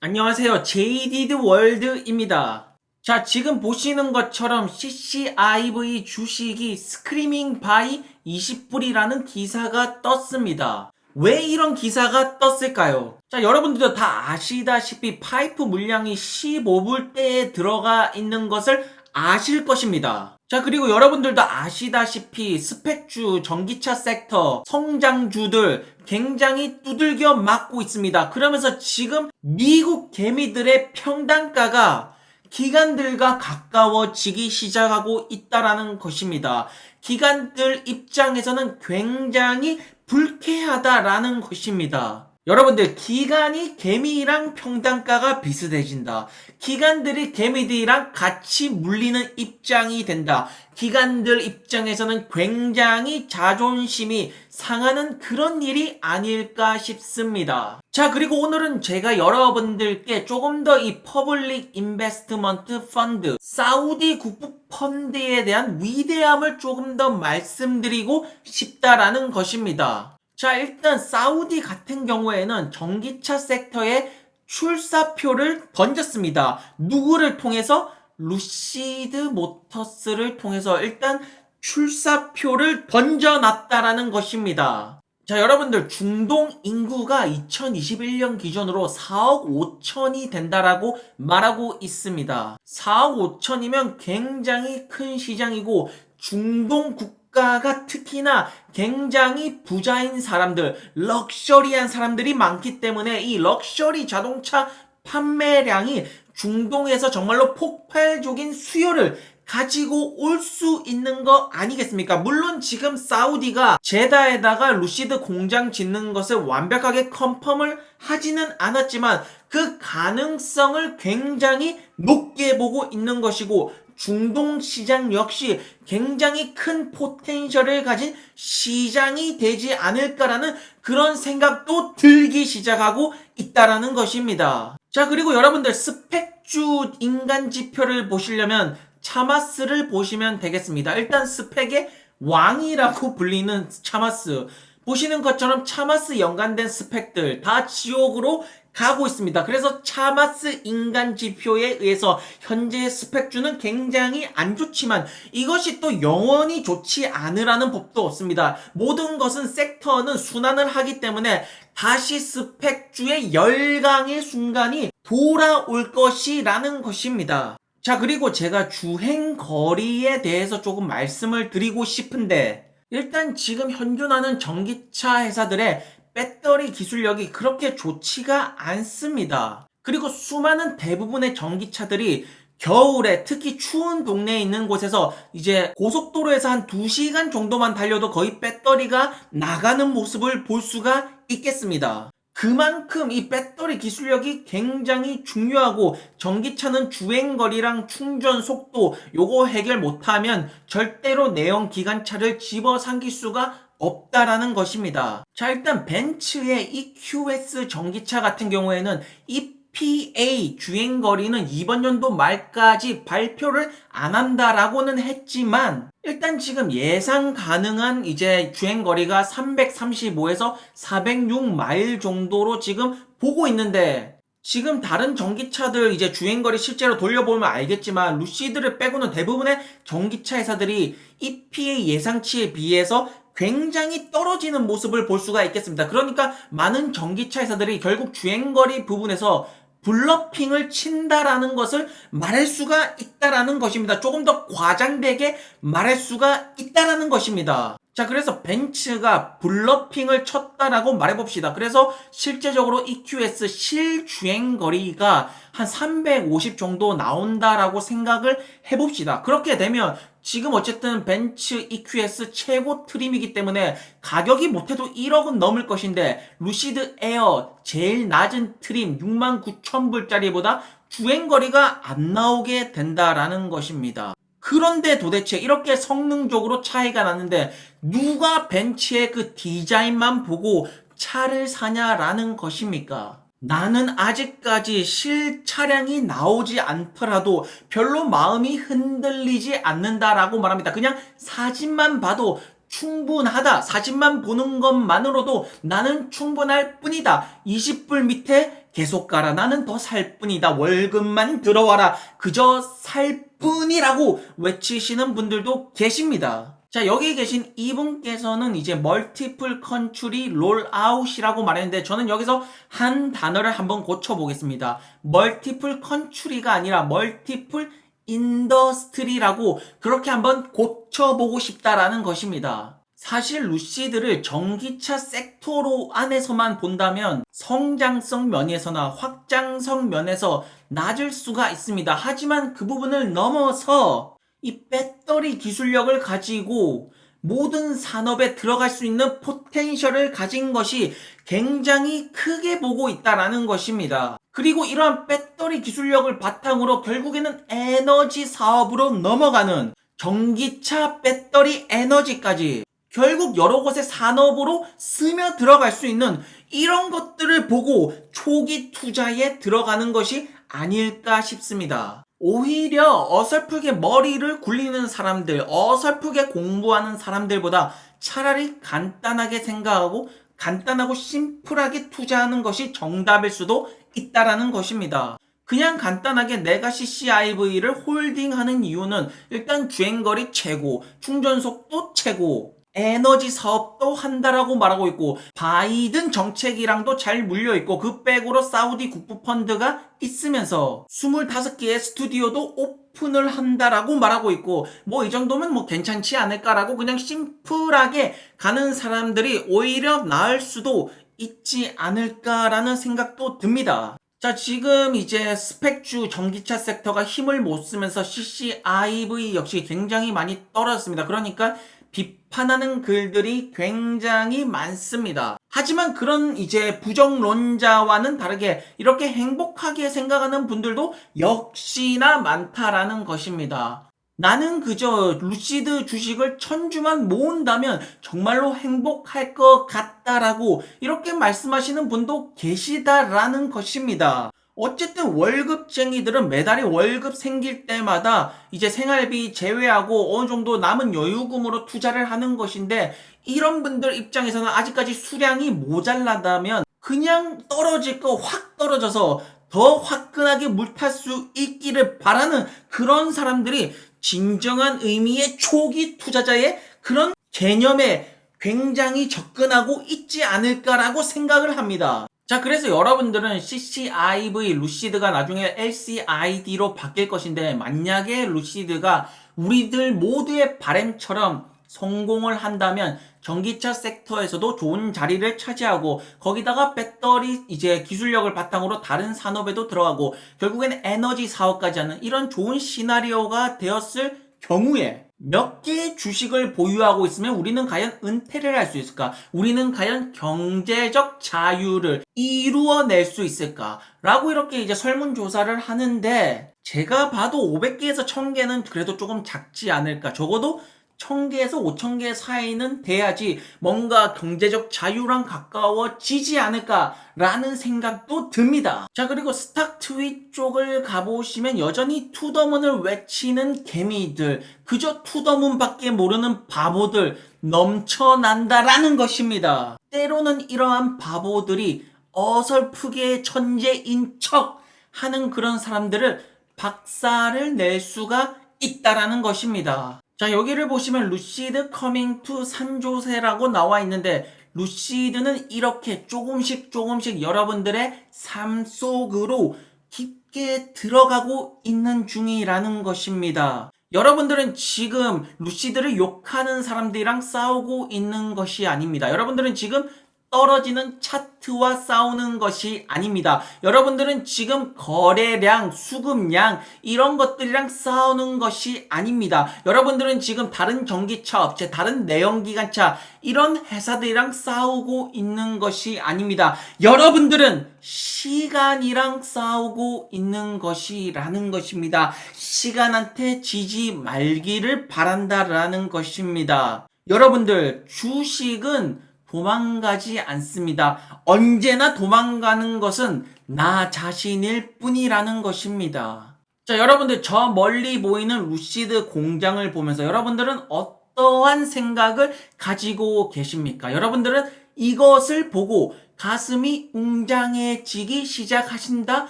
안녕하세요. 제이디드 월드입니다. 자, 지금 보시는 것처럼 CCIV 주식이 스크리밍 바이 20불이라는 기사가 떴습니다. 왜 이런 기사가 떴을까요? 자, 여러분들도 다 아시다시피 파이프 물량이 15불대에 들어가 있는 것을 아실 것입니다. 자, 그리고 여러분들도 아시다시피 스펙주, 전기차 섹터, 성장주들 굉장히 두들겨 맞고 있습니다. 그러면서 지금 미국 개미들의 평단가가 기관들과 가까워지기 시작하고 있다라는 것입니다. 기관들 입장에서는 굉장히 불쾌하다라는 것입니다. 여러분들 기간이 개미랑 평단가가 비슷해진다. 기간들이 개미들이랑 같이 물리는 입장이 된다. 기간들 입장에서는 굉장히 자존심이 상하는 그런 일이 아닐까 싶습니다. 자, 그리고 오늘은 제가 여러분들께 조금 더 이 퍼블릭 인베스트먼트 펀드, 사우디 국부 펀드에 대한 위대함을 조금 더 말씀드리고 싶다라는 것입니다. 자, 일단 사우디 같은 경우에는 전기차 섹터에 출사표를 던졌습니다. 누구를 통해서? 루시드 모터스를 통해서 일단 출사표를 던져놨다라는 것입니다. 자, 여러분들, 중동 인구가 2021년 기준으로 4억 5천이 된다라고 말하고 있습니다. 4억 5천이면 굉장히 큰 시장이고, 중동 국 가가 특히나 굉장히 부자인 사람들, 럭셔리한 사람들이 많기 때문에 이 럭셔리 자동차 판매량이 중동에서 정말로 폭발적인 수요를 가지고 올 수 있는 거 아니겠습니까? 물론 지금 사우디가 제다에다가 루시드 공장 짓는 것을 완벽하게 컨펌을 하지는 않았지만 그 가능성을 굉장히 높게 보고 있는 것이고 중동 시장 역시 굉장히 큰 포텐셜을 가진 시장이 되지 않을까라는 그런 생각도 들기 시작하고 있다라는 것입니다. 자, 그리고 여러분들 스펙주 인간 지표를 보시려면 차마스를 보시면 되겠습니다. 일단 스펙의 왕이라고 불리는 차마스. 보시는 것처럼 차마스 연관된 스펙들 다 지옥으로 가고 있습니다. 그래서 차마스 인간 지표에 의해서 현재 스펙주는 굉장히 안 좋지만 이것이 또 영원히 좋지 않으라는 법도 없습니다. 모든 것은 섹터는 순환을 하기 때문에 다시 스펙주의 열강의 순간이 돌아올 것이라는 것입니다. 자, 그리고 제가 주행 거리에 대해서 조금 말씀을 드리고 싶은데, 일단 지금 현존하는 전기차 회사들의 배터리 기술력이 그렇게 좋지가 않습니다. 그리고 수많은 대부분의 전기차들이 겨울에 특히 추운 동네에 있는 곳에서 이제 고속도로에서 한 2시간 정도만 달려도 거의 배터리가 나가는 모습을 볼 수가 있겠습니다. 그만큼 이 배터리 기술력이 굉장히 중요하고 전기차는 주행거리랑 충전 속도 요거 해결 못하면 절대로 내연 기관차를 집어삼킬 수가 없다라는 것입니다. 자 일단 벤츠의 EQS 전기차 같은 경우에는 EPA 주행거리는 이번 연도 말까지 발표를 안 한다라고는 했지만 일단 지금 예상 가능한 이제 주행거리가 335에서 406마일 정도로 지금 보고 있는데 지금 다른 전기차들 이제 주행거리 실제로 돌려보면 알겠지만 루시드를 빼고는 대부분의 전기차 회사들이 EPA 예상치에 비해서 굉장히 떨어지는 모습을 볼 수가 있겠습니다. 그러니까 많은 전기차 회사들이 결국 주행거리 부분에서 블러핑을 친다라는 것을 말할 수가 있다라는 것입니다. 조금 더 과장되게 말할 수가 있다라는 것입니다. 자, 그래서 벤츠가 블러핑을 쳤다라고 말해봅시다. 그래서 실제적으로 EQS 실주행 거리가 한 350 정도 나온다라고 생각을 해봅시다. 그렇게 되면 지금 어쨌든 벤츠 EQS 최고 트림이기 때문에 가격이 못해도 1억은 넘을 것인데 루시드 에어 제일 낮은 트림 69,000불짜리보다 주행거리가 안 나오게 된다라는 것입니다. 그런데 도대체 이렇게 성능적으로 차이가 나는데 누가 벤츠의 그 디자인만 보고 차를 사냐라는 것입니까? 나는 아직까지 실 차량이 나오지 않더라도 별로 마음이 흔들리지 않는다라고 말합니다. 그냥 사진만 봐도 충분하다. 사진만 보는 것만으로도 나는 충분할 뿐이다. 20불 밑에 계속 가라. 나는 더 살 뿐이다. 월급만 들어와라. 그저 살 뿐이라고 외치시는 분들도 계십니다. 자, 여기 계신 이분께서는 이제 멀티플 컨츄리 롤아웃이라고 말했는데 저는 여기서 한 단어를 한번 고쳐보겠습니다. 멀티플 컨츄리가 아니라 멀티플 인더스트리라고 그렇게 한번 고쳐보고 싶다라는 것입니다. 사실 루시드를 전기차 섹터로 안에서만 본다면 성장성 면에서나 확장성 면에서 낮을 수가 있습니다. 하지만 그 부분을 넘어서 이 배터리 기술력을 가지고 모든 산업에 들어갈 수 있는 포텐셜을 가진 것이 굉장히 크게 보고 있다라는 것입니다. 그리고 이러한 배터리 기술력을 바탕으로 결국에는 에너지 사업으로 넘어가는 전기차 배터리 에너지까지 결국 여러 곳의 산업으로 스며 들어갈 수 있는 이런 것들을 보고 초기 투자에 들어가는 것이 아닐까 싶습니다. 오히려 어설프게 머리를 굴리는 사람들, 어설프게 공부하는 사람들보다 차라리 간단하게 생각하고 간단하고 심플하게 투자하는 것이 정답일 수도 있다라는 것입니다. 그냥 간단하게 내가 CCIV를 홀딩하는 이유는 일단 주행거리 최고, 충전 속도 최고, 에너지 사업도 한다라고 말하고 있고 바이든 정책이랑도 잘 물려 있고 그 백으로 사우디 국부 펀드가 있으면서 25개의 스튜디오도 오픈을 한다라고 말하고 있고 뭐 이 정도면 뭐 괜찮지 않을까라고 그냥 심플하게 가는 사람들이 오히려 나을 수도 있지 않을까라는 생각도 듭니다. 자, 지금 이제 스펙주 전기차 섹터가 힘을 못 쓰면서 CCIV 역시 굉장히 많이 떨어졌습니다. 그러니까 비판하는 글들이 굉장히 많습니다. 하지만 그런 이제 부정론자와는 다르게 이렇게 행복하게 생각하는 분들도 역시나 많다라는 것입니다. 나는 그저 루시드 주식을 천주만 모은다면 정말로 행복할 것 같다라고 이렇게 말씀하시는 분도 계시다라는 것입니다. 어쨌든 월급쟁이들은 매달에 월급 생길 때마다 이제 생활비 제외하고 어느 정도 남은 여유금으로 투자를 하는 것인데 이런 분들 입장에서는 아직까지 수량이 모자라다면 그냥 떨어질 거 확 떨어져서 더 화끈하게 물탈 수 있기를 바라는 그런 사람들이 진정한 의미의 초기 투자자의 그런 개념에 굉장히 접근하고 있지 않을까라고 생각을 합니다. 자, 그래서 여러분들은 CCIV 루시드가 나중에 LCID로 바뀔 것인데, 만약에 루시드가 우리들 모두의 바램처럼 성공을 한다면 전기차 섹터에서도 좋은 자리를 차지하고 거기다가 배터리 이제 기술력을 바탕으로 다른 산업에도 들어가고 결국에는 에너지 사업까지 하는 이런 좋은 시나리오가 되었을 경우에 몇 개의 주식을 보유하고 있으면 우리는 과연 은퇴를 할 수 있을까? 우리는 과연 경제적 자유를 이루어낼 수 있을까? 라고 이렇게 이제 설문조사를 하는데 제가 봐도 500개에서 1000개는 그래도 조금 작지 않을까? 적어도 1000개에서 5000개 사이는 돼야지 뭔가 경제적 자유랑 가까워지지 않을까라는 생각도 듭니다. 자, 그리고 스탁 트윗 쪽을 가보시면 여전히 투더문을 외치는 개미들, 그저 투더문밖에 모르는 바보들 넘쳐난다라는 것입니다. 때로는 이러한 바보들이 어설프게 천재인 척 하는 그런 사람들을 박살을 낼 수가 있다라는 것입니다. 자, 여기를 보시면 루시드 커밍 투 산조세라고 나와 있는데 루시드는 이렇게 조금씩 조금씩 여러분들의 삶 속으로 깊게 들어가고 있는 중이라는 것입니다. 여러분들은 지금 루시드를 욕하는 사람들이랑 싸우고 있는 것이 아닙니다. 여러분들은 지금 떨어지는 차트와 싸우는 것이 아닙니다. 여러분들은 지금 거래량, 수급량 이런 것들이랑 싸우는 것이 아닙니다. 여러분들은 지금 다른 전기차 업체, 다른 내연기관차 이런 회사들이랑 싸우고 있는 것이 아닙니다. 여러분들은 시간이랑 싸우고 있는 것이라는 것입니다. 시간한테 지지 말기를 바란다라는 것입니다. 여러분들 주식은 도망가지 않습니다. 언제나 도망가는 것은 나 자신일 뿐이라는 것입니다. 자, 여러분들 저 멀리 보이는 루시드 공장을 보면서 여러분들은 어떠한 생각을 가지고 계십니까? 여러분들은 이것을 보고 가슴이 웅장해지기 시작하신다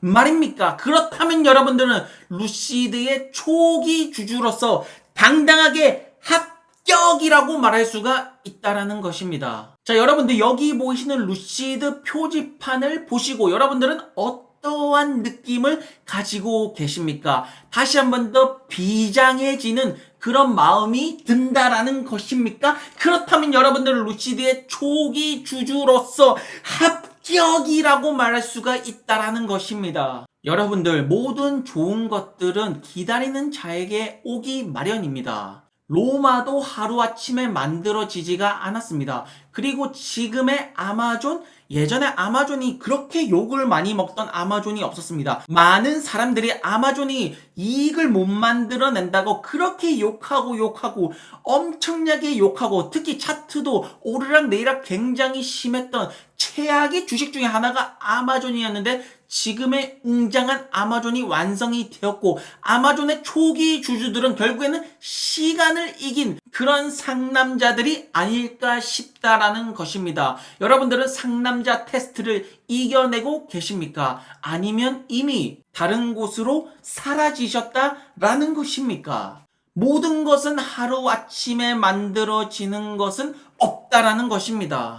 말입니까? 그렇다면 여러분들은 루시드의 초기 주주로서 당당하게 합격이라고 말할 수가 있다라는 것입니다. 자, 여러분들 여기 보이시는 루시드 표지판을 보시고 여러분들은 어떠한 느낌을 가지고 계십니까? 다시 한 번 더 비장해지는 그런 마음이 든다라는 것입니까? 그렇다면 여러분들은 루시드의 초기 주주로서 합격이라고 말할 수가 있다라는 것입니다. 여러분들 모든 좋은 것들은 기다리는 자에게 오기 마련입니다. 로마도 하루아침에 만들어지지가 않았습니다. 그리고 지금의 아마존, 예전에 아마존이 그렇게 욕을 많이 먹던 아마존이 없었습니다. 많은 사람들이 아마존이 이익을 못 만들어낸다고 그렇게 욕하고 욕하고 엄청나게 욕하고 특히 차트도 오르락 내리락 굉장히 심했던 최악의 주식 중에 하나가 아마존이었는데 지금의 웅장한 아마존이 완성이 되었고 아마존의 초기 주주들은 결국에는 시간을 이긴 그런 상남자들이 아닐까 싶다라는 것입니다. 여러분들은 상남자 테스트를 이겨내고 계십니까? 아니면 이미 다른 곳으로 사라지셨다라는 것입니까? 모든 것은 하루아침에 만들어지는 것은 없다라는 것입니다.